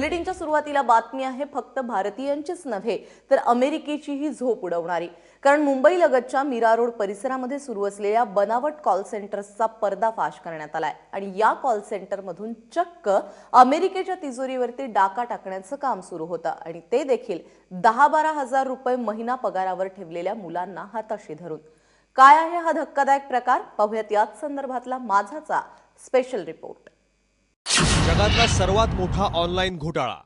बुलेटिनच्या सुरुवातीला बातमी आहे फक्त भारतीयांचीच नव्हे तर अमेरिकेचीही झोप उडवणारी. कारण मुंबई लगतच्या मीरा रोड परिसरामध्ये सुरू असलेल्या बनावट कॉल सेंटर्सचा पर्दाफाश करण्यात आलाय. आणि या कॉल सेंटरमधून चक्क अमेरिकेच्या तिजोरीवरती डाका टाकण्याचं काम सुरू होतं. आणि ते देखील दहा बारा हजार रुपये महिना पगारावर ठेवलेल्या मुलांना हाताशी धरून. काय आहे हा धक्कादायक प्रकार? पाहूयात याच संदर्भातला माझाचा स्पेशल रिपोर्ट जगातला सर्वात मोठा ऑनलाईन घोटाळा.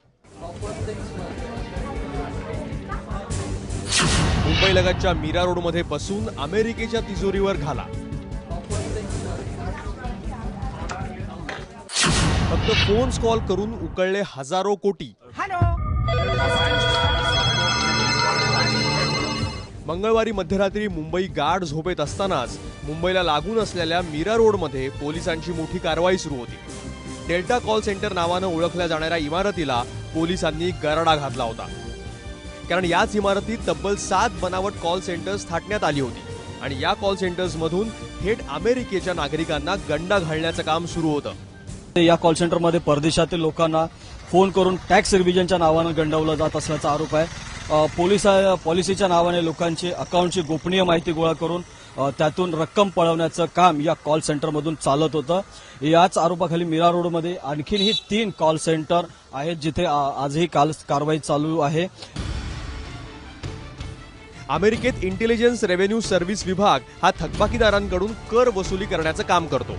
मुंबईलगतच्या मीरा रोडमध्ये बसून अमेरिकेच्या तिजोरीवर घाला. फक्त फोन्स कॉल करून उकळले हजारो कोटी. मंगळवारी मध्यरात्री मुंबई गाढ झोपेत असतानाच मुंबईला लागून असलेल्या मीरा रोडमध्ये पोलिसांची मोठी कारवाई सुरू होती. डेल्टा कॉल सेंटर नावानं ओळखल्या जाणाऱ्या इमारतीला पोलिसांनी गराडा घातला होता. कारण याच इमारतीत तब्बल सात बनावट कॉल सेंटर्स थाटण्यात आली होती आणि या कॉल सेंटर्स मधून थेट अमेरिकेच्या नागरिकांना गंडा घालण्याचं काम सुरू होतं. या कॉल सेंटरमध्ये परदेशातील लोकांना फोन करून टॅक्स रिव्हिजनच्या नावानं गंडवलं जात असल्याचा आरोप आहे. पोलिसा पॉलिसीच्या नावाने लोकांची अकाउंटची गोपनीय माहिती गोळा करून त्यातून रक्कम पळवण्याचं काम या कॉल सेंटरमधून चालत होतं. याच आरोपाखाली मीरा रोडमध्ये आणखीनही तीन कॉल सेंटर आहेत जिथे आजही काल कारवाई चालू आहे. अमेरिकेत इंटेलिजन्स रेव्हेन्यू सर्व्हिस विभाग हा थकबाकीदारांकडून कर वसुली करण्याचं काम करतो.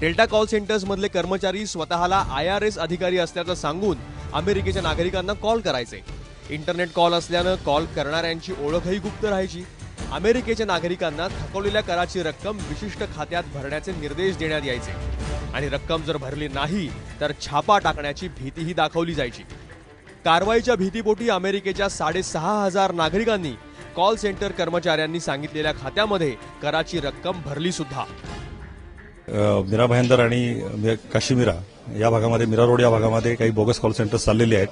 डेल्टा कॉल सेंटर्समधले कर्मचारी स्वतःला आय आर एस अधिकारी असल्याचं सांगून अमेरिकेच्या नागरिकांना कॉल करायचे. इंटरनेट कॉल असल्यानं कॉल करणाऱ्यांची ओळखही गुप्त राहायची. अमेरिकेच्या नागरिकांना थकवलेल्या कराची रक्कम विशिष्ट खात्यात भरण्याचे निर्देश देण्यात यायचे. आणि रक्कम जर भरली नाही तर छापा टाकण्याची भीतीही दाखवली जायची. कारवाईच्या भीतीपोटी अमेरिकेच्या साडेसहा हजार नागरिकांनी कॉल सेंटर कर्मचाऱ्यांनी सांगितलेल्या खात्यामध्ये कराची रक्कम भरली सुद्धा. मीरा भायंदर आणि मी- या भागामध्ये मीरा रोड या भागामध्ये काही बोगस कॉल सेंटर्स चाललेले आहेत.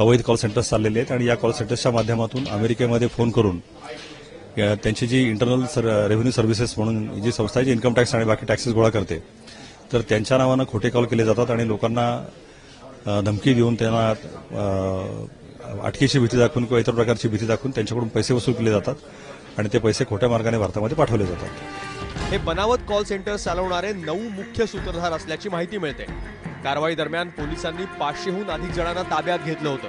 अवैध कॉल सेंटर्स चाललेले आहेत आणि या कॉल सेंटर्सच्या माध्यमातून अमेरिकेमध्ये फोन करून त्यांची जी इंटरनल रेव्हेन्यू सर्व्हिसेस म्हणून जी संस्था आहे जी इन्कम टॅक्स आणि बाकी टॅक्सेस गोळा करते तर त्यांच्या नावानं खोटे कॉल केले जातात आणि लोकांना धमकी देऊन त्यांना अटकेची भीती दाखवून किंवा इतर प्रकारची भीती दाखवून त्यांच्याकडून पैसे वसूल केले जातात आणि ते पैसे खोट्या मार्गाने भारतामध्ये पाठवले जातात. हे बनावट कॉल सेंटर चालवणारे नऊ मुख्य सूत्रधार असल्याची माहिती मिळते. कारवाई दरम्यान पोलिसांनी पाचशेहून अधिक जणांना ताब्यात घेतलं होतं.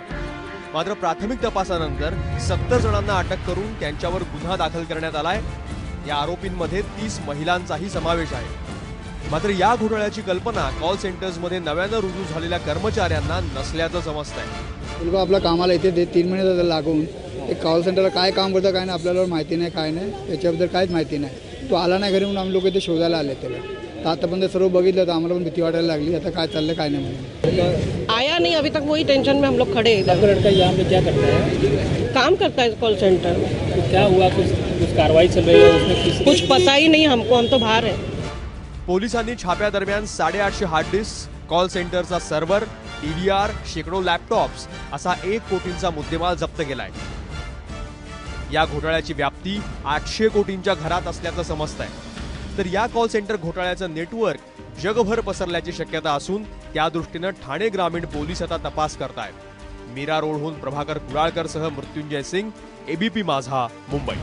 मात्र प्राथमिक तपासानंतर सत्तर जणांना अटक करून त्यांच्यावर गुन्हा दाखल करण्यात आलाय. या आरोपींमध्ये तीस महिलांचाही समावेश आहे. मात्र या घोटाळ्याची कल्पना कॉल सेंटर्समध्ये नव्यानं रुजू झालेल्या कर्मचाऱ्यांना नसल्याचं समजतंय. मुलगा आपल्या कामाला येते ते तीन महिने झाले लागून. एक कॉल सेंटरला काय काम करतं काय नाही आपल्याला माहिती नाही काय नाही त्याच्याबद्दल काहीच माहिती नाही. तो आला नाही घरी म्हणून आम्ही लोक इथे शोधायला आले त्याला. तर आतापर्यंत सर्व बघितलं तर आम्हाला पण भीती वाटायला लागली. आता काय चाललं काय नाही म्हणून आया नहीं अभी तक वही टेंशन में हम लोग खड़े हैं इधर। लड़का यहाँ पे क्या करता है? काम करता है कॉल सेंटर में तो क्या हुआ? कुछ कुछ कार्रवाई चल रही है? उसमें किस कुछ पता ही नहीं हमको हम तो बाहर हैं। पोलिसांनी छाप्यादरम्यान साडेआठशे हार्ड डिस्क कॉल सेंटरचा सर्व्हर डीव्हीआर शेकडो लॅपटॉप्स असा एक कोटींचा मुद्देमाल जप्त केलाय. या घोटाळ्याची व्याप्ती आठशे कोटींच्या घरात असल्याचं समजतंय. तर या कॉल सेंटर घोटाळ्याचं नेटवर्क जगभर पसरल्याची शक्यता असून त्या दृष्टीनं ठाणे ग्रामीण पोलीस आता तपास करतायत. मीरा रोडहून प्रभाकर कुडाळकरसह मृत्युंजय सिंग एबीपी माझा मुंबई.